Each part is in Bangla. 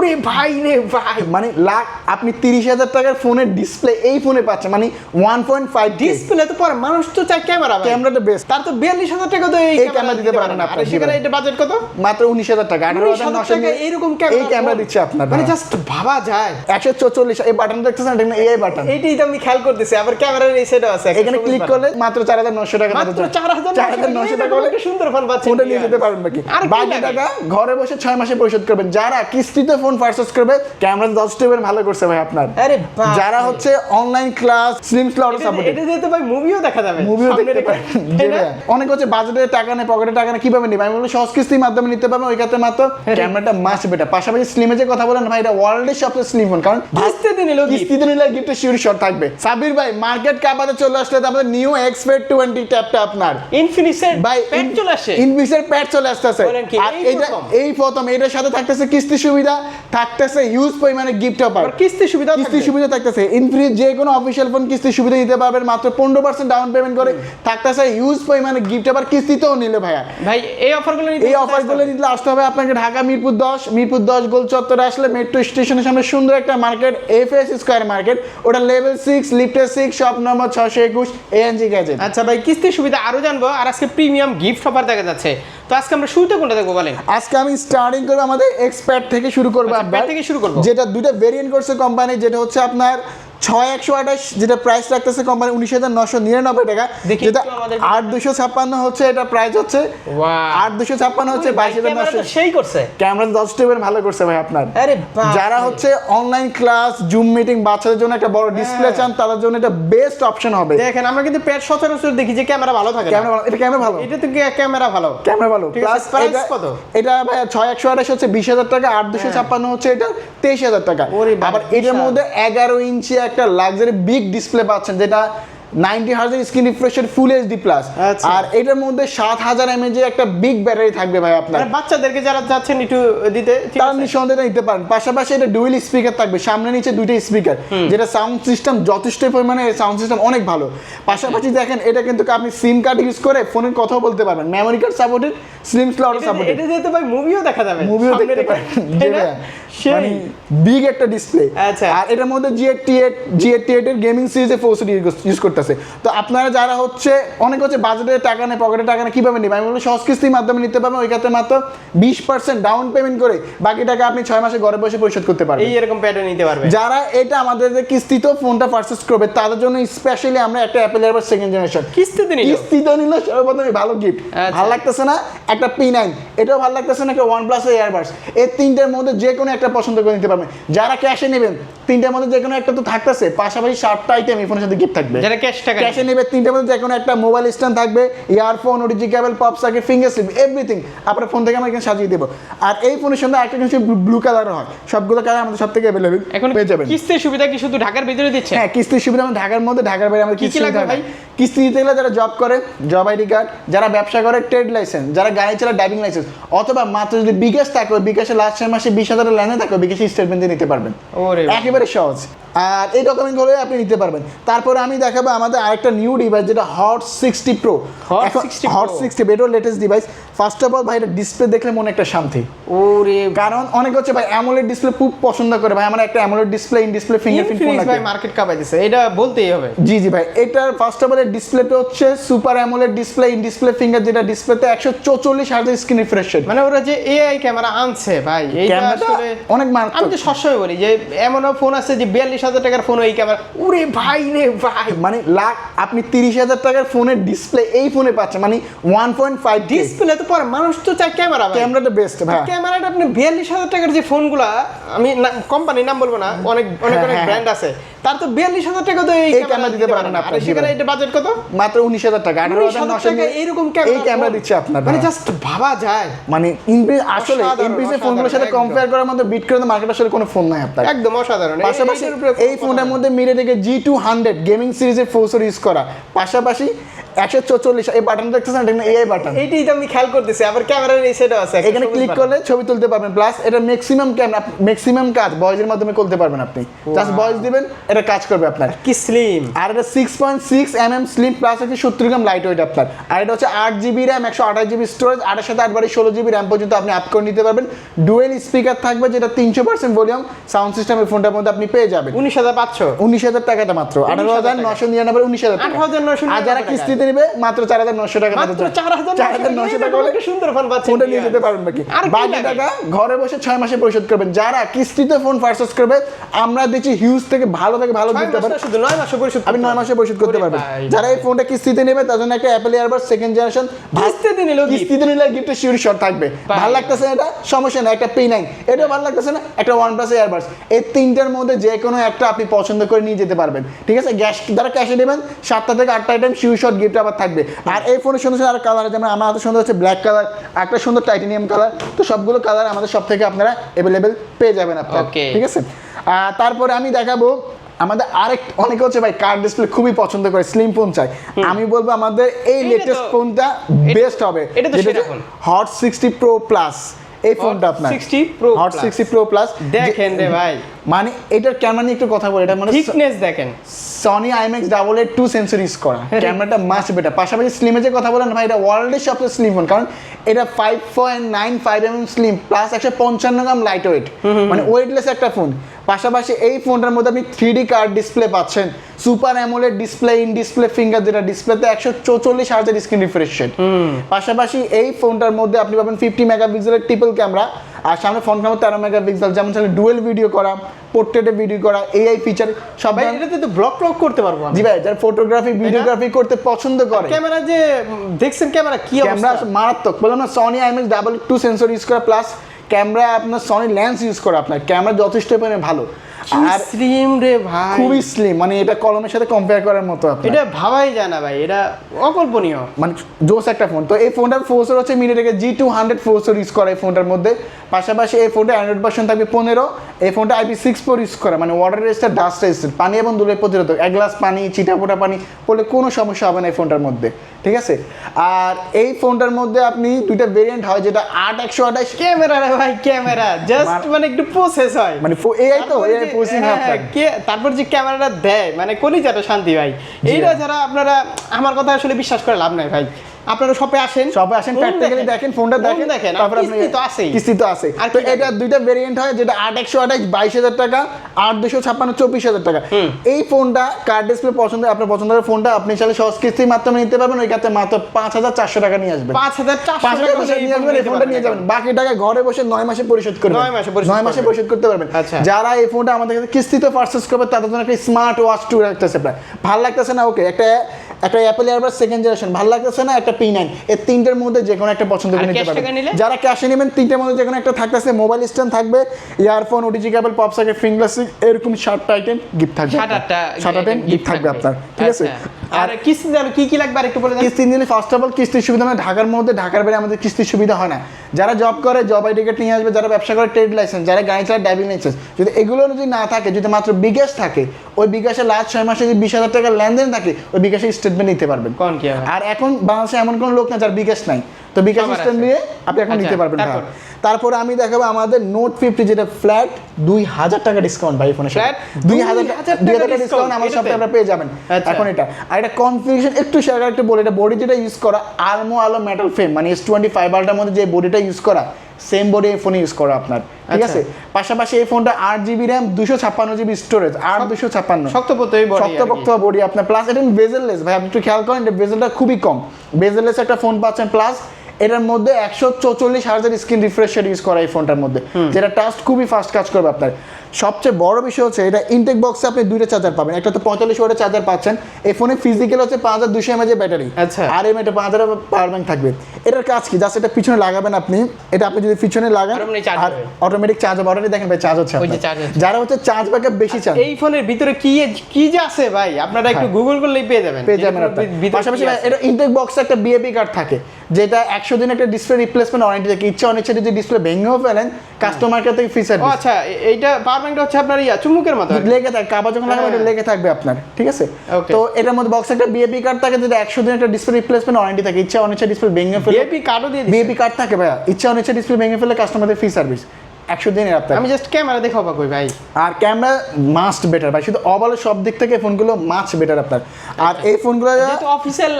ওরে ভাই রে ভাই। মানে লাখ আপনি তিরিশ হাজার টাকার ফোনের ডিসপ্লে এই ফোনে পাচ্ছেন মানে ওয়ান পয়েন্ট ফাইভ ডিসপ্লে তো পরে মানুষ তো চায় ক্যামেরা ক্যামেরাটা বেস্ট তার তো বিয়াল্লিশ হাজার টাকা তো এই এই ক্যামেরা দিতে পারবেন না আপনার সেখানে এটা বাজেট কত? মাত্র উনিশ হাজার টাকা আঠারো হাজার নশো টাকা এইরকম এই ক্যামেরা দিচ্ছে আপনার মানে জাস্ট ভাবা যায়। একশো চল্লিশ এই বাটন দেখতেছেন এটা এআই বাটন এইটাই তো আমি খেয়াল করতেছি আবার ক্যামেরার এই সেটও আছে এখানে ক্লিক করলে মাত্র চার হাজার নশো টাকা মাত্র চার হাজার চার হাজার নশো টাকা হলে সুন্দর ফোন পাচ্ছেন ফোনটা নিয়ে যেতে পারবেন বাকি বাকি টাকা ঘরে বসে ছয় মাসে পরিশোধ করবেন। যারা কিস্তিতে ফোন পারচেস করবে ক্যামেরা দশ টেপের ভালো করছে ভাই আপনার। আরে যারা হচ্ছে online class slim slot support এটা ভাই মুভিও দেখা যাবে মুভিও দেখতে। পারেন। অনেক হচ্ছে বাজেটে টাকা নেই পকেটে টাকা নেই কীভাবে নিবে? আমি বলব সহজ কিস্তির মাধ্যমে নিতে পারবেন ওই ক্ষেত্রে মাত্র ক্যামেরাটা মাস্ট বেটা পাশাপাশি স্লিমে যে কথা বলেন ভাই এটা ওয়ার্ল্ডের সবচেয়ে স্লিম ফোন কারণ কিস্তিতে নিলেও gift। কিস্তিতে নিলে গিফটের শিওর শট থাকবে। সাবির ভাই মার্কেট কাপাতে চলে আসলে তারপরে নিউ এক্সপেড টোয়েন্টি ট্যাপটা আপনার। ইনফিনিক্সের ভাই প্যান্ট চলে আসে। প্যাড চলে আসতেছে। আর এই প্রথম এটার সাথে থাকতেছে কিস্তি সুবিধা থাকতেছে হিউজ পরিমাণে গিফট অফার কিস্তি সুবিধা কিস্তি সুবিধা থাকতেছে। ইনফিনিট যে কোনো অফিসিয়াল ফোন কিস্তি সুবিধা নিতে পারবেন মাত্র পনেরো পার্সেন্ট ডাউন পেমেন্ট করে। থাকতেছে হিউজ পরিমাণে গিফট আবার কিস্তিতেও নিলে ভাইয়া। ভাই এই অফারগুলো এই অফারগুলো নিতে আসতে হবে আপনাকে ঢাকা মিরপুর দশ মিরপুর দশ গোল চত্বরে আসলে মেট্রো স্টেশনের সামনে সুন্দর একটা market F S square market ওটা লেভেল সিক্স লিফটের সিক্স শপ নম্বর ছশো একুশ এএনজি গ্যাজেট আচ্ছা ভাই কিস্তির সুবিধা আরও জানব। আর আজকে প্রিমিয়াম গিফট অফার দেখা যাচ্ছে। তো আজকে আমরা শুরুতে কোনটা দেখব বলেন আজকে আমি স্টার্টিং করে আমাদের এক্সপার্ট থেকে শুরু করব আচ্ছা, থেকে শুরু করব। যেটা দুইটা ভেরিয়েন্ট করছে কোম্পানি যেটা হচ্ছে আপনার ছয় একশো আঠাশ যেটা প্রাইস রাখতেছে কোম্পানি উনিশ হাজার নশো নিরানব্বই টাকা যেটা আট দুশো ছাপ্পান্ন হচ্ছে এটা প্রাইস হচ্ছে আট দুশো ছাপ্পান্ন হচ্ছে বাইশ হাজার নশো। সেই করছে। ক্যামেরা দশ টেপের ভালো করছে ভাই আপনার। যারা হচ্ছে অনলাইন ক্লাস জুম মিটিং বাচ্চাদের জন্য একটা বড় ডিসপ্লে হ্যাঁ। চান তাদের জন্য এটা বেস্ট অপশন হবে। দেখেন আমরা কিন্তু প্যাড সচরাচর দেখি যে ক্যামেরা ভালো থাকে ক্যামেরা ভালো এটা ক্যামেরা ভালো। এটা তো ক্যামেরা ভালো? ক্যামেরা ভালো। প্লাস এটা কত? এটা ভাই ছয় একশো আঠাশ হচ্ছে বিশ হাজার টাকা আট দুশো ছাপ্পান্ন হচ্ছে এটা তেইশ হাজার টাকা। আবার এটার মধ্যে এগারো ইঞ্চি একটা লাক্সারি বিগ ডিসপ্লে পাচ্ছেন যেটা নাইনটি হাজার স্ক্রিন রিফ্রেশের ফুল এইচডি প্লাস। আর এটার মধ্যে সাত হাজার একটা বিগ ব্যাটারি থাকবে ভাই আপনার। মানে বাচ্চাদেরকে যারা চাচ্ছেন একটু দিতে তার? নিঃসন্দেহে নিতে পারেন। পাশাপাশি এটা ডুয়েল স্পিকার থাকবে। সামনে নিচে দুইটা স্পিকার যেটা সাউন্ড সিস্টেম যথেষ্ট পরিমাণে সাউন্ড সিস্টেম অনেক ভালো। পাশাপাশি দেখেন এটা কিন্তু আপনি সিম কার্ড ইউজ করে ফোনের কথাও বলতে পারবেন। Memory card supported slim slot supported এটা যেতে ভাই মুভিও দেখা যাবে। মুভিও দেখতে পারেন। সেই। মানে বিগ একটা ডিসপ্লে আচ্ছা। আর এটার মধ্যে G eighty eight G eighty eight এর গেমিং সিরিজে ফোর্সিড ইউজ করতেছে। তো আপনারা যারা হচ্ছে অনেক হচ্ছে বাজেটে টাকা নেই পকেটে টাকা নেই কীভাবে নেবেন আমি বলব সহজ কিস্তির মাধ্যমে নিতে পারবেন ওই ক্ষেত্রে মাত্র বিশ পার্সেন্ট ডাউন পেমেন্ট করে বাকি টাকা আপনি ছয় মাসে ঘরে বসে পরিশোধ করতে পারবেন। এই এরকম প্যাডও নিতে পারবে যারা এটা আমাদের যে কিস্তিতেও ফোনটা পারচেস করবে তাদের জন্য স্পেশালি আমরা একটা অ্যাপেল এয়ারবাস সেকেন্ড জেনারেশন কিস্তিতে নিল? কিস্তিতে নিলে সর্বপ্রথমে ভালো গিফট আচ্ছা। ভালো লাগতেছে না? একটা পি নাইন এটাও ভালো লাগতেছে না? একটা ওয়ান প্লাস এয়ারবাস এই তিনটের মধ্যে যে কোনো একটা পছন্দ করে নিতে পারবেন। যারা ক্যাশে নেবেন তিনটের মধ্যে যে কোনো একটা তো থাকতেছে। পাশাপাশি সাতটা আইটেম এই ফোনের সাথে গিফট থাকবে। যারা ক্যাশ টাকা ক্যাশে নেবে তিনটের মধ্যে যে কোনো একটা মোবাইল স্ট্যান্ড থাকবে earphone OTG cable pop circuit finger slip everything আপনার ফোন থেকে আমরা এখানে সাজিয়ে দেবো। আর এই ফোনের সঙ্গে একটা কিছু ব্লু কালার হয়। সবগুলো কালার আমাদের সব থেকে অ্যাভেলেবেল এখন পেয়ে যাবেন। কিস্তির সুবিধা কি শুধু ঢাকার ভিতরে দিচ্ছে? হ্যাঁ কিস্তির সুবিধা আমরা ঢাকার মধ্যে ঢাকার বাইরে আমাদের কি কি কিস্তি লাগবে লাগবে ভাই? কিস্তি দিতে গেলে যারা জব করে জব আইডি কার্ড যারা ব্যবসা করে ট্রেড লাইসেন্স যারা গাড়ি চালায় ড্রাইভিং লাইসেন্স অথবা মাত্র যদি বিকাশ থাকে বিকাশে লাস্ট ছয় মাসে বিশ হাজারের লাইনে থাকে বিকাশে স্টেটমেন্ট দিয়ে নিতে পারবেন। ওরে একেবারে সহজ। আর এই ডকুমেন্ট হলে আপনি নিতে পারবেন। তারপরে আমি দেখাবো আমাদের আরেকটা নিউ ডিভাইস যেটা hot sixty pro Hot 60 Pro। Hot sixty এটাও latest device first of all ভাই এটা ডিসপ্লে দেখলে মনে একটা শান্তি। ওরে কারণ অনেক হচ্ছে ভাই অ্যামোলেড ডিসপ্লে খুব পছন্দ করে। ভাই আমার একটা AMOLED display in display fingerprint phone লাগে ভাই মার্কেট কাপাই দিছে। এটা বলতেই হবে। জি জি ভাই এটার ফার্স্ট অফ অল ডিসপ্লেটা হচ্ছে super AMOLED display in display finger যেটা ডিসপ্লেতে একশো চৌচল্লিশ হাজার স্ক্রিন রিফ্রেশ রেট মানে ওরা যে এআই ক্যামেরা আনছে ভাই এইটা ক্যামেরাটা আসলে অনেক আমি তো সবসময় বলি যে এমনও ফোন আছে যে বিয়াল্লিশ হাজার টাকার ফোন ওই ক্যামেরা ওরে ভাই রে ভাই। মানে লাখ আপনি তিরিশ হাজার টাকার ফোনের ডিসপ্লে এই ফোনে পাচ্ছেন মানে ওয়ান পয়েন্ট ফাইভ ডিসপ্লে তো পরে মানুষ তো চায় ক্যামেরা ভাই। ক্যামেরাটা বেস্ট ভাই ক্যামেরাটা আপনি বিয়াল্লিশ হাজার টাকার যে ফোনগুলা আমি কোম্পানির নাম বলব না অনেক অনেক হ্যাঁ, অনেক হ্যাঁ। ব্র্যান্ড আছে। তার তো বিয়াল্লিশ হাজার টাকা তো এই ক্যামেরা দিতে পারবেন না সেখানে এটা বাজেট কত? মাত্র উনিশ হাজার টাকা। আঠারো হাজার নশো এইরকম এই ক্যামেরা দিচ্ছে আপনার। মানে জাস্ট ভাবা যায়। মানে ইনপিস আসলে ইনপিসের ফোনগুলোর সাথে কম্পেয়ার করার বিট করে মার্কেট আসলে কোনো ফোন নাই আপনার। একদম অসাধারণ। পাশাপাশি এই ফোনের মধ্যে মিরে থেকে জি টু হান্ড্রেড গেমিং সিরিজের ইউজ করা। পাশাপাশি একশো চৌচল্লিশ এই বাটন দেখতেছেন? এটা এআই বাটন এইটাই তো আমি খেয়াল করতেছি আবার ক্যামেরার এই সেটও আছে এখানে ক্লিক করলে ছবি তুলতে পারবেন। প্লাস এটা ম্যাক্সিমাম ক্যামেরা ম্যাক্সিমাম কাজ ভয়েসের মাধ্যমে করতে পারবেন আপনি। জাস্ট ভয়েস দিবেন এটা কাজ করবে আপনার। কি স্লিম আর এটা six point six M M slim plus হচ্ছে সত্তর গ্রাম লাইট ওয়েট আপনার। আর এটা হচ্ছে আট জিবি র্যাম একশো আঠাশ জিবি স্টোরেজ আটের সাথে আট বারি ষোলো জিবি র্যাম পর্যন্ত আপনি আপ করে নিতে পারবেন। ডুয়েল স্পিকার থাকবে যেটা তিনশো পার্সেন্ট ভলিউম সাউন্ড সিস্টেমের ফোনটার মধ্যে আপনি পেয়ে যাবেন। উনিশ হাজার পাঁচশো। উনিশ হাজার টাকাটা মাত্র। আঠারো হাজার নশো নিরানব্বই উনিশ হাজার টাকা। 18,999 আর যারা কিস্তিতে নেবে মাত্র চার হাজার নশো টাকা মাত্র চার হাজার চার হাজার নশো টাকা সুন্দর ফোন পাচ্ছেন ফোনটা নিয়ে যেতে পারবেন বাকি আর বাকি টাকা ঘরে বসে ছয় মাসে পরিশোধ করবেন। যারা কিস্তিতে ফোন পারচেস করবে আমরা দিচ্ছি হিউজ থেকে ভালো থেকে ভালো দিতে মাস শুধু নয় মাসে পরিশোধ আপনি নয় মাসে পরিশোধ করতে পারবেন। যারা এই ফোনটা কিস্তিতে নেবে তার জন্য একটা অ্যাপেল এয়ারবাস সেকেন্ড জেনারেশন কিস্তিতে নিলেও কিস্তিতে নিলে গিফটের শিওর শট থাকবে। ভালো লাগতেছে না এটা? সমস্যা না একটা পি নাইন এটাও ভালো লাগতেছে না? একটা ওয়ান প্লাস এয়ারবাস এই তিনটার মধ্যে যে কোনো একটা আপনি পছন্দ করে নিয়ে যেতে পারবেন। ঠিক আছে? গ্যাস যারা ক্যাশে নেবেন সাতটা থেকে আটটা আইটেম শিউ শট গিফট আবার থাকবে। আর এই ফোনের সুন্দর সুন্দর কালার যেমন আমার হাতে সুন্দর হচ্ছে ব্ল্যাক কালার একটা সুন্দর টাইটেনিয়াম কালার তো সবগুলো কালার আমাদের সব থেকে আপনারা অ্যাভেলেবেল পেয়ে যাবেন আপনার। ঠিক আছে? আর তারপরে আমি দেখাবো আমাদের আরেক অনেকে হচ্ছে ভাই কার ডিসপ্লে খুবই পছন্দ করে স্লিম ফোন চাই আমি বলব আমাদের এই লেটেস্ট ফোনটা বেস্ট হবে এটা তো phone. Hot sixty pro plus এই ফোনটা আপনার। 60 Pro hot Plus। Sixty pro plus দেখেন রে ভাই। মানে এটার ক্যামেরা নিয়ে একটু কথা বলি এটা মানে থিকনেস দেখেন। Sony IMAX double eight two sensor use করা। ক্যামেরাটা মাস্ট বেটার পাশাপাশি স্লিমের যে কথা বলেন ভাই এটা ওয়ার্ল্ডের সবচেয়ে স্লিম ফোন কারণ এটা five point nine five M slim plus একশো পঞ্চান্ন গ্রাম লাইট ওয়েট মানে ওয়েটলেস একটা ফোন পাশাপাশি এই ফোনটার মধ্যে আপনি থ্রি কার্ড ডিসপ্লে পাচ্ছেন। Super AMOLED display in display finger যেটা ডিসপ্লেতে একশো চৌচল্লিশ হাজার স্ক্রিন রিফ্রেশ রেট পাশাপাশি এই ফোনটার মধ্যে আপনি পাবেন ফিফটি মেগাপিক্সেলের ট্রিপল ক্যামেরা আর সামনে ফোন ক্যামেরা তেরো মেগাপিক্সেল যেমন চাইলে ডুয়েল ভিডিও করা পোর্ট্রেটে ভিডিও করা এআই ফিচার সবাই এটাতে তো ব্লক ব্লক করতে পারব জি ভাই যারা ফটোগ্রাফি ভিডিওগ্রাফি করতে পছন্দ করে। ক্যামেরা যে দেখছেন ক্যামেরা কি ক্যামেরা মারাত্মক। বললাম না Sony IMX double two sensor use করা প্লাস ক্যামেরা আপনার সনি লেন্স ইউজ করা আপনার ক্যামেরা যথেষ্ট পরিমাণে ভালো। আর স্লিম রে ভাই। খুবই স্লিম মানে এটা কলমের সাথে কম্পেয়ার করার মতো আপনার। এটা ভাবাই যায় না ভাই এটা অকল্পনীয়। মানে জোস একটা ফোন তো এই ফোনটার ফোর্সর হচ্ছে মিনিটেকে জি টু হান্ড্রেড ফোর্সর ইউজ করা এই ফোনটার মধ্যে। পাশাপাশি এই ফোনটা অ্যান্ড্রয়েড ভার্সন থাকবে পনেরো। এই ফোনটা আইপি সিক্স ফোর ইউজ করা মানে ওয়াটার রেজিস্টার ডাস্ট রেজিস্টার পানি এবং ধুলের প্রতিরোধক। এক গ্লাস পানি চিটাপোটা পানি পড়লে কোনো সমস্যা হবে না এই ফোনটার মধ্যে। ঠিক আছে? আর এই ফোনটার মধ্যে আপনি দুইটা ভেরিয়েন্ট হয় যেটা আট একশো আঠাশ ক্যামেরা রে ভাই ক্যামেরা। জাস্ট মানে একটু প্রসেস হয়। মানে এআই তো এআই প্রসেসিং হ্যাঁ, কে- তারপর যে ক্যামেরাটা দেয় মানে কলিজাটা শান্তি ভাই। এইটা যারা আপনারা আমার কথা আসলে বিশ্বাস করে লাভ নাই ভাই। আপনারা শপে আসেন। সবাই আসেন প্র্যাকটিক্যালি দেখেন। ফোনটা দেখেন দেখেন তারপর আপনি কিস্তি তো আছেই। কিস্তি তো আছে আর এটা দুইটা ভেরিয়েন্ট হয় যেটা আট একশো আঠাশ বাইশ হাজার টাকা আট দুশো ছাপ্পান্ন চব্বিশ হাজার টাকা। এই ফোনটা কার্ড ডিসপ্লে পছন্দ আপনার পছন্দের ফোনটা আপনি চাইলে সহজ কিস্তির মাধ্যমে নিতে পারবেন ওই ক্ষেত্রে মাত্র পাঁচ হাজার চারশো টাকা নিয়ে আসবেন। পাঁচ হাজার হাজার টাকা নিয়ে আসবেন এই ফোনটা নিয়ে যাবেন। বাকি টাকা ঘরে বসে নয় মাসে পরিশোধ করবেন নয় মাসে পরিশোধ নয় মাসে পরিশোধ করতে পারবেন। আচ্ছা। যারা এই ফোনটা আমাদের কাছে কিস্তিতে পারচেস করবে তাদের জন্য একটা স্মার্ট ওয়াচ টু রাখতেছে প্রায়। ভালো লাগতেছে না? ওকে একটা একটা অ্যাপেল এয়ারবাস সেকেন্ড জেনারেশন ভালো লাগতেছে না? একটা পি নাইন এর তিনটের মধ্যে যে কোনো একটা পছন্দ করে নিতে? পারবেন যারা ক্যাশে নেবেন তিনটের মধ্যে যে কোনো একটা থাকতেছে মোবাইল স্ট্যান্ড থাকবে earphone OTG cable pop socket finger এরকম সাতটা আইটেম গিফট থাকবে সাত আটটা গিফট থাকবে। আপনার। ঠিক আছে? আচ্ছা। আর কিস্তি কি কি লাগবে আর একটু বলে দেন। কিস্তি নিলে ফার্স্ট অফ অল কিস্তির সুবিধা না ঢাকার মধ্যে ঢাকার বাইরে আমাদের কিস্তির সুবিধা হয় না। যারা জব করে জব আই টিকেট নিয়ে আসবে যারা ব্যবসা করে ট্রেড লাইসেন্স যারা গাড়ি চালায় ড্রাইভিং লাইসেন্স যদি এগুলো যদি না থাকে যদি মাত্র বিকাশ থাকে ওই বিকাশে লাস্ট ছয় মাসে যদি বিশ হাজার টাকার লেনদেন থাকে ওই বিকাশে স্টেটমেন্ট নিতে পারবেন। কোন কি হবে? আর এখন বাংলাদেশে এমন কোনো লোক না যার বিকাশ নাই। তো বিকাশ সিস্টেম দিয়ে আপনি এখন আচ্ছা, নিতে পারবেন। হ্যাঁ। তারপরে? আমি দেখাবো আমাদের নোট ফিফটি যেটা ফ্ল্যাট দুই হাজার টাকা ডিসকাউন্ট ভাই ফোনে ফ্ল্যাট দুই হাজার 2000 টাকা দুই হাজার টাকা ডিসকাউন্ট আমার সাথে আপনারা পেয়ে যাবেন। আচ্ছা। এখন এটা। আর এটা কনফিগারেশন একটু শেয়ার একটু বলি এটা বডি যেটা ইউজ করা আলমো আলো মেটাল ফ্রেম মানে এস টোয়েন্টি ফাইভ আলটার মধ্যে যে বডিটা ইউজ করা সেম বোর্ডে এই ফোনে ইউজ করা আপনার ঠিক আচ্ছা। আছে? পাশাপাশি এই ফোনটা আট জিবি র্যাম দুশো ছাপ্পান্ন জিবি স্টোরেজ আট দুশো ছাপ্পান্ন। শক্তপক্ত বোর্ডি শক্তপোক্ত বডি আপনার প্লাস এটা বেজেললেস ভাই আপনি একটু খেয়াল করেন এটা বেজেলটা খুবই কম। বেজেললেস একটা ফোন পাচ্ছেন প্লাস এটার মধ্যে একশো চৌচল্লিশ হাজার স্ক্রিন রিফ্রেশ ইউজ করা এই ফোনটার মধ্যে যেটা টাস্ট খুবই ফাস্ট কাজ করবে আপনার। সবচেয়ে বড় বিষয় হচ্ছে এটা ইনটেক বক্সে আপনি দুইটা চার্জার পাবেন। একটা তো পঁয়তাল্লিশ ওয়াটের চার্জার পাচ্ছেন। এই ফোনে ফিজিক্যাল হচ্ছে পাঁচ হাজার দুশো এমএজের ব্যাটারি আচ্ছা। আর এম এটা পাঁচ হাজার পাওয়ার ব্যাংক থাকবে। এটার কাজ কি? জাস্ট এটা পিছনে লাগাবেন আপনি। এটা আপনি যদি পিছনে লাগান আর অটোমেটিক চার্জ হবে। অলরেডি দেখেন ভাই চার্জ হচ্ছে। যারা হচ্ছে চার্জ ব্যাকআপ বেশি চান। এই ফোনের ভিতরে কি কি যে আছে ভাই? আপনারা একটু হ্যাঁ। গুগল করলেই পেয়ে যাবেন। পেয়ে যাবেন পাশাপাশি এটা ইনটেক বক্সে একটা বিএপি কার্ড থাকে। যেটা একশো দিন একটা ডিসপ্লে রিপ্লেসমেন্ট ওয়ারেন্টি থাকে। ইচ্ছা অনিচ্ছা যদি ডিসপ্লে ভেঙেও ফেলেন কাস্টমার কেয়ার থেকে ফ্রি সার্ভিস আচ্ছা এইটা পাওয়ার ব্যাংকটা হচ্ছে আপনার ইয়া চুমুকের মতো? আর লেগে থাকে কাবা যখন লাগাবে এটা হ্যাঁ। লেগে থাকবে আপনার ঠিক আছে? তো এটার মধ্যে বক্সে একটা বিএপি কার্ড থাকে যেটা একশো দিন একটা ডিসপ্লে রিপ্লেসমেন্ট ওয়ারেন্টি থাকে। ইচ্ছা অনিচ্ছা ডিসপ্লে ভেঙে ফেলে ভিআইপি কার্ডও দিয়ে বিএপি কার্ড থাকে ভাইয়া। ইচ্ছা অনিচ্ছা ডিসপ্লে ভেঙে ফেলে কাস্টমারদের ফ্রি সার্ভিস একশো দিনের আপনার। আমি জাস্ট ক্যামেরা দেখে অবাক হই ভাই। আর ক্যামেরা মাস্ট বেটার ভাই। শুধু ওভারঅল সব দিক থেকে ফোনগুলো মাছ বেটার আপনার। আর এই ফোনগুলো অফিসিয়াল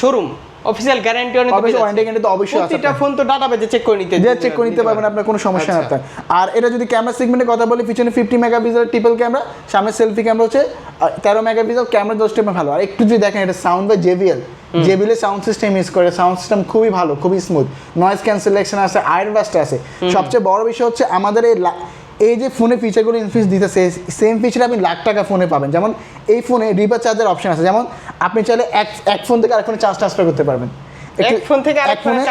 শোরুম অফিসিয়াল গ্যারান্টি অনেক warranty guarantee তো অবশ্যই আছে প্রতিটা ফোন তো ডাটাবেজে চেক করে নিতে যে চেক করে নিতে পারবেন আপনার কোনো সমস্যা না আচ্ছা। আর এটা যদি ক্যামেরা সেগমেন্টের কথা বলি পিছনে ফিফটি মেগাপিক্সেল ট্রিপল ক্যামেরা সামনে সেলফি ক্যামেরা হচ্ছে তেরো মেগাপিক্সেল ক্যামেরা দোষটা ভালো। আর একটু যদি দেখেন এটা sound by JBL JBL sound system use করে সাউন্ড সিস্টেম খুবই ভালো খুবই স্মুথ নয়েজ ক্যান্সেলেশন আছে আয়ার বাস্ট আছে। সবচেয়ে বড় বিষয় হচ্ছে আমাদের এই এই যে ফোনে ফিচারগুলো ইনফিউজ দিতেছে সেম ফিচার আপনি লাখ টাকা ফোনে পাবেন। যেমন এই ফোনে রিভার চার্জের অপশন আছে। যেমন আপনি চাইলে এক এক ফোন থেকে আরেক ফোনে চার্জ ট্রান্সফার করতে পারবেন। এক ফোন থেকে আরেক ফোনে।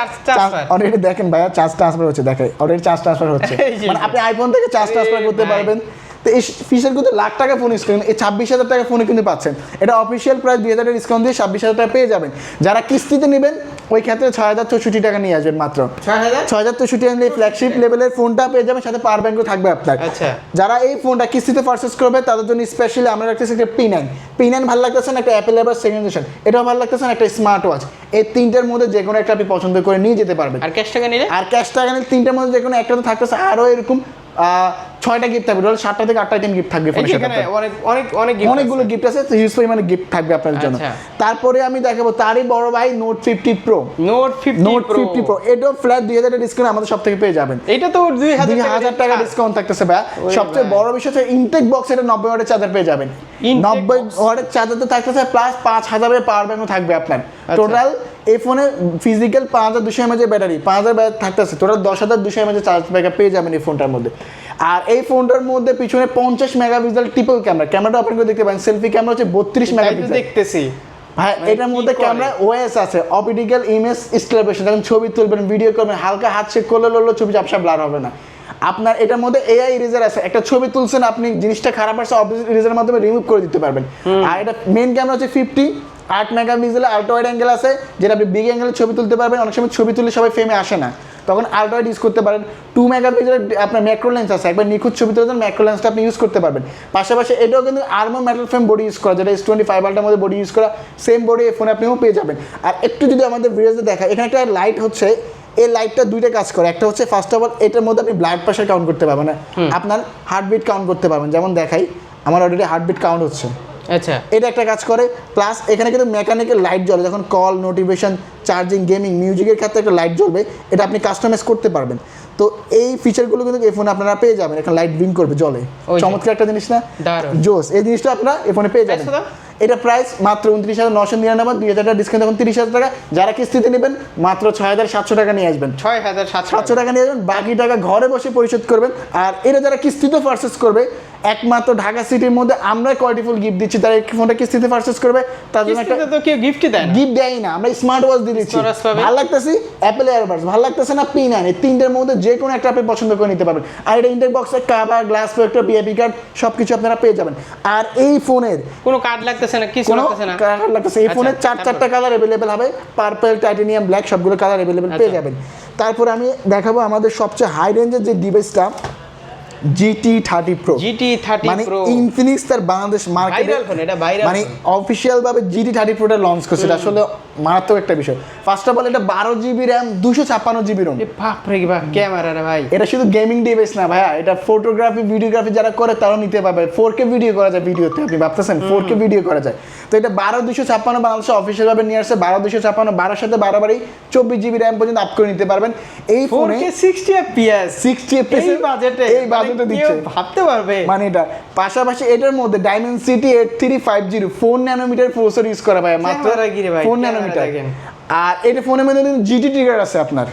অলরেডি দেখেন ভাইয়া চার্জ ট্রান্সফার হচ্ছে দেখে অলরেডি চার্জ ট্রান্সফার হচ্ছে। মানে আপনি আইফোন থেকে চার্জ ট্রান্সফার করতে পারবেন। তো এই ফিচার কিন্তু লাখ টাকা ফোন ইউজ করেন এই ছাব্বিশ হাজার টাকা ফোনে কিন্তু পাচ্ছেন। এটা অফিসিয়াল প্রাইস দুই হাজার ডিসকাউন্ট দিয়ে ছাব্বিশ হাজার টাকা পেয়ে যাবেন। যারা কিস্তিতে নেবেন ওই ক্ষেত্রে ছয় হাজার চৌষট্টি টাকা নিয়ে আসবেন মাত্র। ছয় হাজার? চৌষট্টি নিয়ে ফ্ল্যাগশিপ লেভেলের ফোনটা পেয়ে যাবেন সাথে পাওয়ার ব্যাঙ্কও থাকবে আপনার। আচ্ছা। যারা এই ফোনটা কিস্তিতে পারচেস করবে তাদের জন্য স্পেশালি আমরা রাখতেছি একটা পি নাইন পি নাইন ভালো লাগতেছে না একটা অ্যাপেল এবার সেকেন্ড জেনারেশন এটাও ভালো লাগতেছে না একটা স্মার্ট ওয়াচ এই তিনটার মধ্যে যে কোনো একটা আপনি পছন্দ করে নিয়ে যেতে পারবেন। আর ক্যাশ টাকা নিলে? আর ক্যাশ টাকা নিলে তিনটার মধ্যে যে কোনো একটা তো থাকতেছে। আরও এরকম ছয়টা গিফট থাকবে টোটাল সাতটা থেকে আটটা আইটেম গিফট থাকবে ফোনের সাথে। অনেক অনেক অনেক অনেকগুলো গিফট আছে হিউজ পরিমাণে গিফট থাকবে আপনার জন্য। আচ্ছা। তারপরে আমি দেখাবো তারই বড় ভাই note fifty pro note fifty note fifty pro এটাও ফ্ল্যাট দুই হাজার ডিসকাউন্ট আমাদের সব থেকে পেয়ে যাবেন। এটা তো দুই হাজার টাকা ডিসকাউন্ট থাকতেছে ভাই। সবচেয়ে বড় বিষয় হচ্ছে ইনটেক বক্স এটা নব্বই ওয়াটের চার্জার পেয়ে যাবেন। নব্বই? ওয়াটের চার্জার তো থাকতেছে প্লাস পাঁচ হাজারের পাওয়ার ব্যাঙ্কও থাকবে আপনার। আচ্ছা। টোটাল এই ফোনে ফিজিক্যাল পাঁচ হাজার দুশো এমএজের ব্যাটারি পাঁচ হাজার ব্যাটারি থাকতেছে। টোটাল দশ হাজার দুশো এমএজের চার্জ ব্যাকআপ পেয়ে যাবেন এই ফোনটার মধ্যে। আর এই ফোনটার মধ্যে পিছনে পঞ্চাশ মেগাপিক্সেল ট্রিপল ক্যামেরা ক্যামেরাটা আপনি দেখতে পারেন। সেলফি ক্যামেরা হচ্ছে বত্রিশ মেগাপিক্সেল। দেখতেছি। ভাই মানে এটার মধ্যে? ক্যামেরা ওএস আছে। অপটিক্যাল ইমেজ স্টেলাইজেশন যখন ছবি তুলবেন ভিডিও করবেন হালকা হাত চেক করলে লড়লো ছবি ঝাপসা ব্লার হবে না। আপনার এটার মধ্যে এআই ইরেজার আছে। একটা ছবি তুলছেন আপনি জিনিসটা খারাপ আসছে অবভিয়াসলি ইরেজারের মাধ্যমে রিমুভ করে দিতে পারবেন। আর এটা মেন ক্যামেরা হচ্ছে ফিফটি আট mega megapixel ultra wide angle আছে যেটা আপনি বিগ অ্যাঙ্গেলে ছবি তুলতে পারবেন। অনেক সময় ছবি তুললে সবাই ফ্রেমে আসে না। তখন আল্ট্রা ইউজ করতে পারেন। টু মেগাপিক্সেল আপনার ম্যাক্রো লেন্স আছে একবার নিখুঁত ছবি তুলতে ম্যাক্রো লেন্সটা আপনি ইউজ করতে পারবেন। পাশাপাশি এটাও কিন্তু আর্মো মেটাল ফ্রেম বডি ইউজ করা যেটা এস টোয়েন্টি ফাইভ আল্টার মধ্যে বডি ইউজ করা সেম বডি এই ফোনে আপনিও পেয়ে যাবেন। আর একটু যদি আমাদের ভিডিওতে দেখা এখানে একটা লাইট হচ্ছে এই লাইটটা দুইটা কাজ করে। একটা হচ্ছে ফার্স্ট অফ অল এটার মধ্যে আপনি ব্লাড প্রেশার কাউন্ট করতে পারবেন। না আপনার হার্টবিট কাউন্ট করতে পারবেন। যেমন দেখাই আমার অলরেডি হার্টবিট কাউন্ট হচ্ছে। আচ্ছা। এটা একটা কাজ করে প্লাস এখানে কিন্তু মেকানিক্যাল লাইট জ্বলে যখন কল নোটিফিকেশন চার্জিং গেমিং মিউজিকের ক্ষেত্রে একটা লাইট জ্বলবে এটা আপনি কাস্টমাইজ করতে পারবেন। তো এই ফিচারগুলো কিন্তু এই ফোনে আপনারা পেয়ে যাবেন এখানে লাইট ব্লিঙ্ক করবে জলে চমৎকার একটা জিনিস না। জোস এই জিনিসটা আপনারা এই ফোনে পেয়ে যাবেন। এটা প্রাইস মাত্র উনত্রিশ হাজার নশো নিরানব্বই দুই হাজার টাকা ডিসকাউন্ট এখন তিরিশ হাজার টাকা। যারা কিস্তিতে নেবেন মাত্র ছয় হাজার সাতশো টাকা নিয়ে আসবেন। ছয় হাজার সাতশো টাকা। নিয়ে যাবেন বাকি টাকা ঘরে বসে পরিশোধ করবেন। আর এটা যারা কিস্তিতে পারচেস করবে একমাত্র ঢাকা সিটির মধ্যে আমরা কোয়ালিটিফুল গিফট দিচ্ছি। তারা এই ফোনটা কিস্তিতে পারচেস করবে তার জন্য একটা তো কেউ গিফটই দেয় গিফট দেয় না আমরা স্মার্ট ওয়াচ দিয়ে দিচ্ছি। ভালো লাগতেছি অ্যাপেল এয়ারবাডস ভালো লাগতেছে না পি নাইন এই তিনটের মধ্যে যে কোনো একটা আপনি পছন্দ করে নিতে পারবেন। আর এটা ইন্টেক বক্সে কাভার গ্লাস প্রোটেক্টর বিএপি কার্ড সব কিছু আপনারা পেয়ে যাবেন। আর এই ফোনের কোনো কার্ড লাগতেছে না কিছু লাগতেছে না। কালার লাগতেছে এই আচ্ছা, ফোনের চার তারপর? চারটা কালার অ্যাভেলেবেল হবে। পার্পল টাইটেনিয়াম ব্ল্যাক সবগুলো কালার অ্যাভেলেবেল পেয়ে আচ্ছা। যাবেন। তারপর আমি দেখাবো আমাদের সবচেয়ে হাই রেঞ্জের যে ডিভাইসটা GT thirty pro GT thirty মানে ইনফিনিক্স তার বাংলাদেশ মার্কেটে মানে অফিসিয়াল ভাবে জিটি থার্টি প্রোটা লঞ্চ করছে। আসলে মারাত্মক একটা বিষয়। ফার্স্ট অফ অল এটা বারো জিবি র্যাম দুশো ছাপ্পান্ন জিবি রোম ক্যামেরা রে ভাই। এটা শুধু গেমিং ডিভাইস না ভাইয়া এটা ফটোগ্রাফি ভিডিওগ্রাফি যারা করে তারাও নিতে পারবে। ফোর কে ভিডিও করা যায় ভিডিওতে আপনি ভাবতেছেন? ফোর কে ভিডিও করা যায়। তো এটা বারো দুশো ছাপ্পান্ন বাংলাদেশে অফিসিয়াল ভাবে নিয়ে আসছে বারো দুশো ছাপ্পান্ন বারোর সাথে বারোবারই চব্বিশ জিবি র্যাম পর্যন্ত আপ করে নিতে পারবেন। এই ফোনে সিক্সটি এফপিএস সিক্সটি এফপিএস এই বাজেটে এই বাজেটে দিচ্ছে। ভাবতে পারবে। মানে এটা পাশাপাশি এটার মধ্যে Dimensity eight three five zero four nanometer processor use করা ভাই মাত্র? ফোর ন্যানোমিটার দেখেন। আর ফোনের মধ্যে কিন্তু জিটি ট্রিগার আছে আপনার।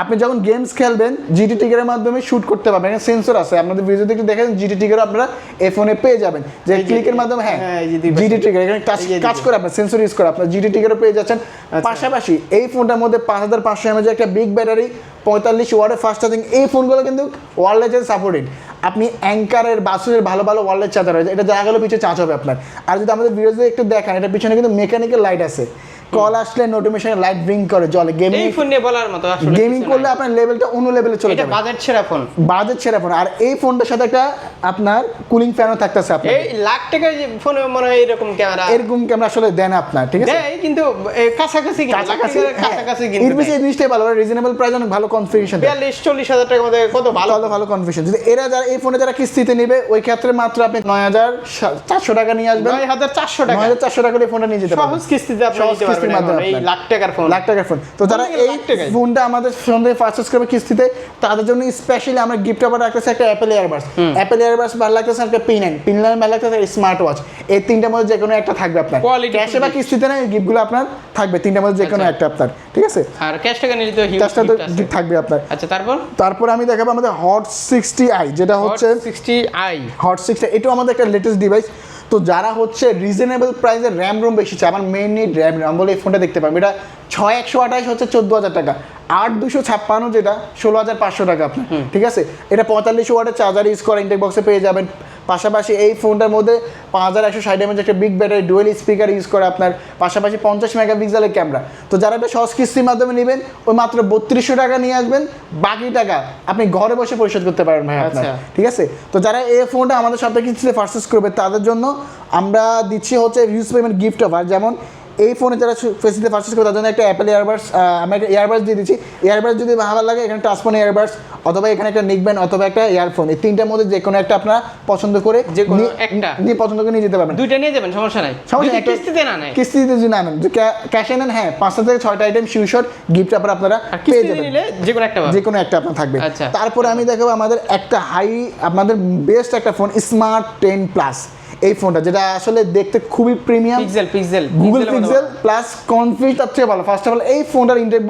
আপনি যখন গেমস খেলবেন জিটি ট্রিগারের মাধ্যমে শুট করতে পারবেন। সেন্সর আছে। আপনাদের ভিডিওতে একটু দেখেন জিটি ট্রিগার আপনারা এই ফোনে পেয়ে যাবেন। যে ক্লিকের মাধ্যমে হ্যাঁ হ্যাঁ, এই জিটি ট্রিগার এখানে এই যে কাজ করে আপনার সেন্সর ইউজ করে আপনার জিটি ট্রিগারও পেয়ে যাচ্ছেন। আচ্ছা। পাশাপাশি এই ফোনটার মধ্যে পাঁচ হাজার পাঁচশো এমএজের একটা বিগ ব্যাটারি পঁয়তাল্লিশ ওয়ার্ডের ফাস্ট চার্জিং এই ফোনগুলো কিন্তু ওয়ারলেসের সাপোর্টেড আপনি অ্যাঙ্কারের বাসুরের ভালো ভালো ওয়ারলেস চার্জার রয়েছে। এটা দেখা গেলো পিছিয়ে চার্জ হবে আপনার। আর যদি আমাদের ভিডিওতে একটু দেখান এটা পিছনে কিন্তু মেকানিক্যাল লাইট আছে। কল আসলে নোটিফিকেশন লাইট ব্রিং করে জলে গেমিং এই ফোন নিয়ে বলার মতো আসলে গেমিং করলে আপনার লেভেলটা অন্য লেভেলে চলে এটা যাবে। বাজেট সেরা ফোন বাজেট ছেড়ে ফোন আর এই ফোনটার সাথে একটা আপনার কুলিং ফ্যানও থাকতেছে আপনার। এই লাখ টাকার যে ফোনে মনে হয় এরকম ক্যামেরা এরকম ক্যামেরা আসলে দেন আপনার ঠিক আছে? দেয় কিন্তু কাছাকাছি কাছাকাছি কাছাকাছি হ্যাঁ। কিনতে এর বেশি জিনিসটাই ভালো রিজনেবল প্রাইস অনেক ভালো কনফিগারেশন বিয়াল্লিশ চল্লিশ হাজার টাকার মধ্যে কত ভালো? ভালো ভালো কনফিগারেশন যদি এরা যারা এই ফোনে যারা কিস্তিতে নেবে ওই ক্ষেত্রে মাত্র আপনি নয় হাজার চারশো টাকা নিয়ে আসবেন। নয় হাজার চারশো নয় টাকা হাজার চারশো টাকা দিয়ে ফোনটা নিয়ে যেতে পারবেন। সহজ কিস্তিতে আপনি কিস্তির মাধ্যমে। এই লাখ টাকার ফোন লাখ টাকার ফোন তো যারা এই ফোনটা আমাদের সন্ধ্যে পারচেস করবে কিস্তিতে তাদের জন্য স্পেশালি আমরা গিফট অফার রাখতেছি একটা অ্যাপেল এয়ারবাস অ্যাপেল এয়ারবাস ভালো লাগতেছে একটা পিন নাইন পিন নাইন ভালো লাগতেছে স্মার্ট ওয়াচ এই তিনটার মধ্যে যে কোনো একটা থাকবে আপনার। ক্যাশে বা কিস্তিতে না এই গিফটগুলো আপনার থাকবে। তিনটার মধ্যে যে কোনো আচ্ছা। একটা আপনার। ঠিক আছে? আর ক্যাশ টাকা নিলে তো ক্যাশটা তো থাকবে আপনার। আচ্ছা তারপর? তারপর আমি দেখাবো আমাদের হট সিক্সটি আই যেটা হচ্ছে সিক্সটি আই হট সিক্সটা এটাও আমাদের একটা লেটেস্ট ডিভাইস তো যারা হচ্ছে রিজনেবল প্রাইসে র্যাম রোম বেশি চায় আমার মেনলি র্যাম রোম বলে এই ফোনটা দেখতে পাবেন। এটা ছয় একশো আঠাশ হচ্ছে চোদ্দ হাজার টাকা আট দুশো ছাপ্পান্ন যেটা ষোলো হাজার পাঁচশো টাকা আপনার ঠিক আছে? এটা পঁয়তাল্লিশ ওয়াটের চার্জার ইউজ করে ইন্টেক বক্সে পেয়ে যাবেন। পাশাপাশি এই ফোনটার মধ্যে পাঁচ হাজার একশো ষাট এমএচ একটা big battery dual speaker use করে আপনার পাশাপাশি পঞ্চাশ মেগাপিক্সেলের ক্যামেরা তো যারা একটা সহজ কিস্তির মাধ্যমে নেবেন ওই মাত্র বত্রিশশো টাকা নিয়ে আসবেন। বাকি টাকা আপনি ঘরে বসে পরিশোধ করতে পারেন ভাই আপনার। আচ্ছা। ঠিক আছে? তো যারা এই ফোনটা আমাদের সাথে কিস্তিতে পারচেস করবে তাদের জন্য আমরা দিচ্ছি হচ্ছে ইউজ পেমেন্ট গিফট অফার যেমন এই ফোনে যারা ফেসিতে পারচেস করে তার জন্য একটা অ্যাপেল ইয়ারবাডস আমরা একটা ইয়ারবাডস দিয়ে দিচ্ছি। ইয়ারবাডস যদি ভালো লাগে এখানে টাচফোন ইয়ারবাডস অথবা এখানে একটা নিকবেন অথবা একটা ইয়ারফোন এই তিনটার মধ্যে যে কোনো একটা আপনারা পছন্দ করে যে কোনো একটা? নিয়ে পছন্দ করে নিয়ে যেতে পারবেন। দুইটা নিয়ে যাবেন সমস্যা নাই। সমস্যা নেই, কিস্তিতে না নেয়। কিস্তিতে যদি না নেন ক্যাশে নেন হ্যাঁ পাঁচটা থেকে ছয়টা আইটেম শিউশট গিফট আপনারা আপনারা পেয়ে যাবেন। যে কোনো একটা। যে কোনো একটা আপনার থাকবে। আচ্ছা। তারপরে আমি দেখাবো আমাদের একটা হাই আপনাদের বেস্ট একটা ফোন স্মার্ট টেন প্লাস এই ফোনটা যেটা আসলে দেখতে খুবই premium Pixel Pixel Google Pixel plus config তার চেয়ে ভালো। ফার্স্ট অফ অল এই ফোনটার ইন্টার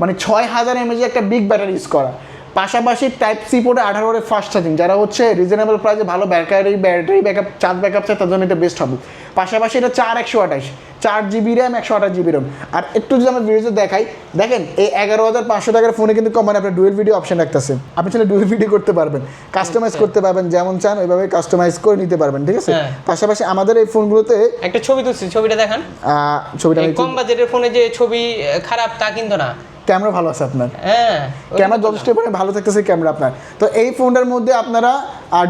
মানে ছয় হাজার এমএজি একটা বিগ ব্যাটারি ইউজ করা। পাশাপাশি টাইপ সি পোর্টে আঠারো ওয়াটের ফাস্ট চার্জিং যারা হচ্ছে রিজনেবল প্রাইসে ভালো battery battery backup charge backup চায় তার জন্য এটা বেস্ট হবে। পাশাপাশি এটা চার একশো আঠাশ চার জিবি র্যাম একশো আঠাশ জিবি র্যাম আর একটু যদি আমরা ভিডিওতে দেখাই দেখেন এই এগারো হাজার পাঁচশো টাকার ফোনে কিন্তু কোম্পানি আপনার ডুয়েল ভিডিও অপশন রাখতেছে। আপনি চাইলে ডুয়েল ভিডিও করতে পারবেন। কাস্টমাইজ করতে পারবেন যেমন চান ওইভাবে কাস্টমাইজ করে নিতে পারবেন ঠিক আছে? হ্যাঁ। পাশাপাশি আমাদের এই ফোনগুলোতে একটা ছবি তুলছি ছবিটা দেখান। ছবিটা কম বাজেটের ফোনে যে ছবি খারাপ তা কিন্তু না। ক্যামেরা ভালো আছে আপনার। হ্যাঁ ক্যামেরা যথেষ্ট পরিমাণে ভালো থাকতেছে ক্যামেরা আপনার। তো এই ফোনটার মধ্যে আপনারা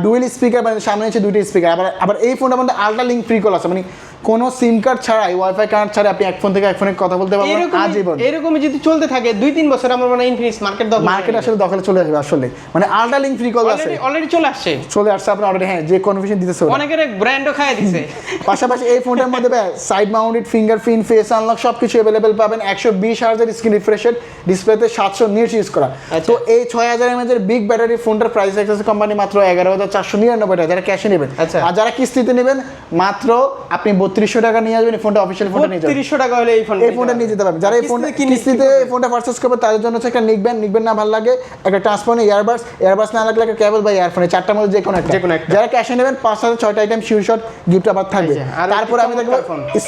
ডুয়েল স্পিকার মানে সামনে আছে দুইটা স্পিকার আবার আবার এই ফোনটার মধ্যে আলট্রা লিঙ্ক ফ্রি কল আছে। মানে কোনো সিম কার্ড ছাড়াই ওয়াইফাই কার্ড ছাড়া আপনি এক ফোন থেকে এক ফোনে কথা বলতে পারবেন আজীবন। এরকমই যদি চলতে থাকে দুই তিন বছর আমার মনে ইনফিনিক্স মার্কেট দখল মার্কেট আসলে দখলে চলে আসবে আসলে মানে আলট্রা লিঙ্ক ফ্রি কল আছে। অলরেডি চলে আসছে। চলে আসছে আপনার অলরেডি হ্যাঁ যে কনফিউশন দিতেছে। অনেকের ব্র্যান্ডও খায় দিছে। পাশাপাশি এই ফোনটার মধ্যে side mounted fingerprint face unlock সব কিছু অ্যাভেলেবেল পাবেন। একশো বিশ হাজার স্ক্রিন রিফ্রেশের ডিসপ্লেতে সাতশো নিট ইউজ করা। আচ্ছা। তো এই ছয় হাজার এমএচ এর বিগ ব্যাটারি ফোনটার প্রাইস রাখতেছে কোম্পানি মাত্র এগারো হাজার চারশো নিরানব্বই টাকা। যারা ক্যাশে নেবেন। আচ্ছা। আর যারা কিস্তিতে নেবেন মাত্র আপনি বত্রিশশো টাকা নিয়ে আসবেন এই ফোনটা অফিসিয়াল ফোনটা নিয়ে তিরিশশো টাকা হলে এই ফোন এই ফোনটা নিয়ে যেতে পারবেন। যারা এই ফোন কিস্তিতে এই ফোনটা পারচেস করবে তাদের জন্য হচ্ছে একটা নিকবেন নিকবেন না ভালো লাগে একটা ট্রান্সফোন ইয়ারবাস ইয়ারবাস না লাগলে একটা কেবল বা ইয়ারফোনে চারটার মধ্যে যে কোনো একটা। যে কোনো একটা। যারা ক্যাশে নেবেন পাঁচ হাজার ছয়টা আইটেম শিউ শট গিফট আবার থাকবে। তারপরে আমি দেখব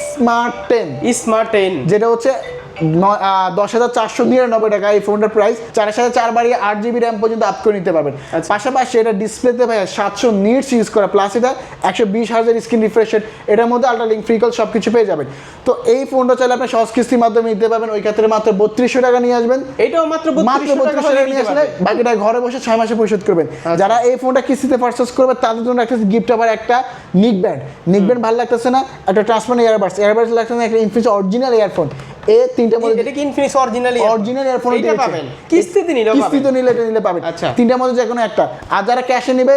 স্মার্ট টেন স্মার্ট টেন যেটা হচ্ছে দশ হাজার চারশো নিরানব্বই টাকা এই ফোনটার প্রাইস চার সাথে চার বাড়িয়ে আট জিবি র্যাম পর্যন্ত আপ করে নিতে পারবেন। আচ্ছা। পাশাপাশি এটা ডিসপ্লেতে ভাই সাতশো নিটস ইউজ করা প্লাস এটা একশো বিশ হাজার স্ক্রিন রিফ্রেশের এটার মধ্যে আল্ট্রা লিঙ্ক ফ্রিকল সব কিছু পেয়ে যাবেন। তো এই ফোনটা চাইলে আপনি সহজ কিস্তির মাধ্যমে নিতে পারবেন। ওই ক্ষেত্রে মাত্র বত্রিশশো টাকা নিয়ে আসবেন। এটাও মাত্র মাত্র বত্রিশশো টাকা নিয়ে আসলে বাকিটা ঘরে বসে ছয় মাসে পরিশোধ করবেন। যারা এই ফোনটা কিস্তিতে পারচেস করবে তাদের জন্য একটা গিফট আবার একটা নিক ব্যান্ড নিক ব্যান্ড ভালো লাগতেছে না একটা ট্রান্সপারেন্ট ইয়ারবাডস ইয়ারবাডস লাগছে না একটা ইনফিনিক্স অরিজিনাল ইয়ারফোন এই তিনটা মধ্যে এটা কি ইনফিনিক্স অরিজিনালি অরিজিনাল এয়ারফোন এটা পাবেন। কিস্তিতে নিলে কিস্তিতে নিলে এটা নিলে পাবেন। আচ্ছা। তিনটার মধ্যে যে কোনো একটা। আর যারা ক্যাশে নেবে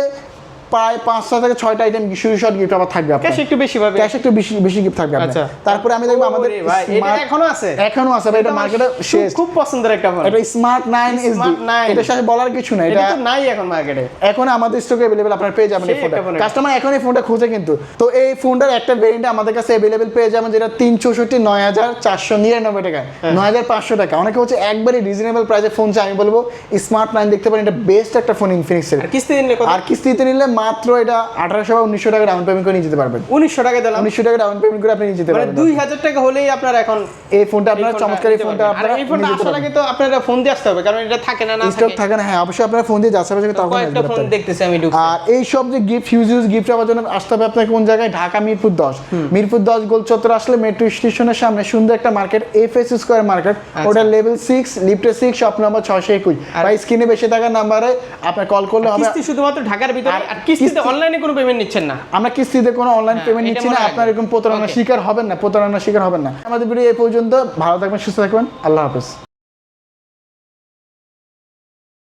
প্রায় পাঁচটা থেকে ছয়টা আইটেম শুরু শট গিফট আবার থাকবে ক্যাশ একটু বেশি পাবে। ক্যাশ একটু বেশি বেশি গিফট থাকবে আচ্ছা। তারপরে আমি দেখব আমাদের এটা এখনও আছে? এখনও আছে ভাই, এটা মার্কেটে শেষ। খুব পছন্দের একটা ফোন এটা স্মার্ট নাইন এসডি Smart 9 এটার সাথে বলার কিছু নাই এটা এটা নাই এখন মার্কেটে এখন আমাদের স্টকে অ্যাভেলেবেল আপনারা পেয়ে যাবেন এই ফোনটা এটা। কাস্টমার এখন এই ফোনটা খুঁজে কিন্তু। তো এই ফোনটার একটা ভেরিয়েন্ট আমাদের কাছে অ্যাভেলেবেল পেয়ে যাবেন যেটা তিন চৌষট্টি নয় হাজার চারশো নিরানব্বই টাকা হ্যাঁ। নয় হাজার পাঁচশো টাকা। অনেকে হচ্ছে একবারই রিজনেবল প্রাইসে ফোন চাই আমি বলব স্মার্ট নাইন দেখতে পারেন এটা বেস্ট একটা ফোন ইনফিনিক্সের আর কিস্তি নিলে কত? আর কিস্তিতে নিলে মাত্র এটা আঠারোশো বা উনিশশো টাকা ডাউন পেমেন্ট করে নিয়ে যেতে পারবেন। উনিশশো টাকা দিলাম উনিশশো টাকা ডাউন পেমেন্ট করে আপনি নিয়ে যেতে মানে পারবেন। দুই হাজার টাকা হলেই আপনার এখন এই ফোনটা আপনার চমৎকার এই ফোনটা আপনারা এই ফোনটা আসার আগে তো আপনারা ফোন দিয়ে আসতে হবে কারণ এটা থাকে না না স্টক থাকে। না হ্যাঁ অবশ্যই আপনারা ফোন দিয়ে যাচ্ছে তখন কয়েকটা ফোন দেখতেছি আমি ঢুকছি আর এই সব যে গিফট হিউজ হিউজ গিফট পাওয়ার জন্য আসতে হবে আপনাকে কোন জায়গায়? ঢাকা মিরপুর দশ। মিরপুর দশ গোল চত্বর আসলে মেট্রো স্টেশনের সামনে সুন্দর একটা market F S square market ওটা লেভেল সিক্স লিফটে সিক্স শপ নাম্বার ছয়শো একুশ। বা স্ক্রিনে বেশি টাকার নাম্বারে আপনার কল করলে হবে। শুধুমাত্র ঢাকার ভিতরে আর কিস্তিতে অনলাইনে কোনো পেমেন্ট নিচ্ছেন না? আমরা কিস্তিতে কোনো অনলাইন হ্যাঁ, পেমেন্ট নিচ্ছি না। আপনার এরকম প্রতারণার শিকার হবেন না প্রতারণার শিকার হবেন না। আমাদের ভিডিও এই পর্যন্ত। ভালো থাকবেন সুস্থ থাকবেন। আল্লাহ হাফেজ।